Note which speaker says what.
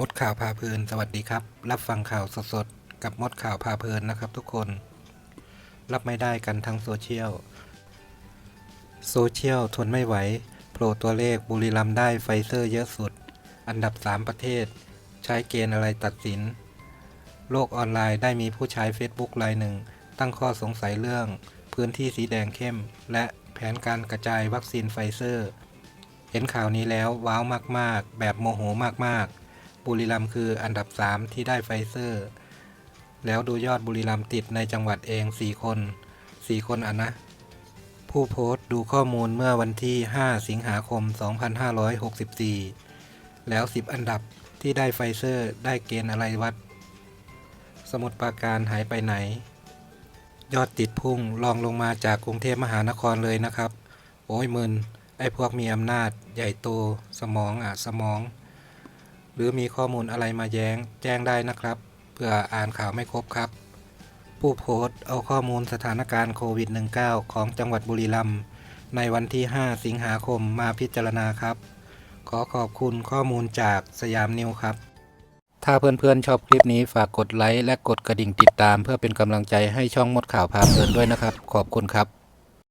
Speaker 1: มดข่าวพาเพลิน สวัสดีครับ รับฟังข่าวสดๆ กับมดข่าวพาเพลินนะครับทุกคน รับไม่ได้กันทั้งโซเชียล โซเชียลทนไม่ไหว โผล่ตัวเลขบุรีรัมย์ได้ไฟเซอร์เยอะสุด อันดับ 3 ประเทศ ใช้เกณฑ์อะไรตัดสิน โลกออนไลน์ได้มีผู้ใช้ Facebook รายหนึ่ง ตั้งข้อสงสัยเรื่อง พื้นที่สีแดงเข้ม และแผนการกระจายวัคซีนไฟเซอร์ เห็นข่าวนี้แล้วว้าวมากๆ แบบโมโหมากๆ บุรีรัมย์คืออันดับ 3 ที่ได้ไฟเซอร์ แล้วดูยอดบุรีรัมย์ติดในจังหวัดเอง 4 คน 4 คนอะนะ ผู้โพสต์ดูข้อมูลเมื่อวันที่ 5 สิงหาคม 2564 แล้ว 10 อันดับที่ได้ไฟเซอร์ได้เกณฑ์อะไรวัด สมุดปราการหายไปไหน ยอดติดพุ่งลองลงมาจากกรุงเทพมหานครเลยนะครับ โอ้ยมึน ไอ้พวกมีอำนาจ ใหญ่โต สมองอะ สมอง หรือมีข้อมูลอะไรมาแย้งแจ้งได้นะครับ เพื่ออ่านข่าวไม่ครบครับ ผู้โพสต์เอาข้อมูลสถานการณ์โควิด -19 ของจังหวัดบุรีรัมย์ในวันที่ 5 สิงหาคมมาพิจารณาครับ ขอขอบคุณข้อมูลจากสยามนิวครับ ถ้าเพื่อนๆชอบคลิปนี้ฝากกดไลค์และกดกระดิ่งติดตาม เพื่อเป็นกำลังใจให้ช่องมดข่าวพาเพลินด้วยนะครับ ขอบคุณครับ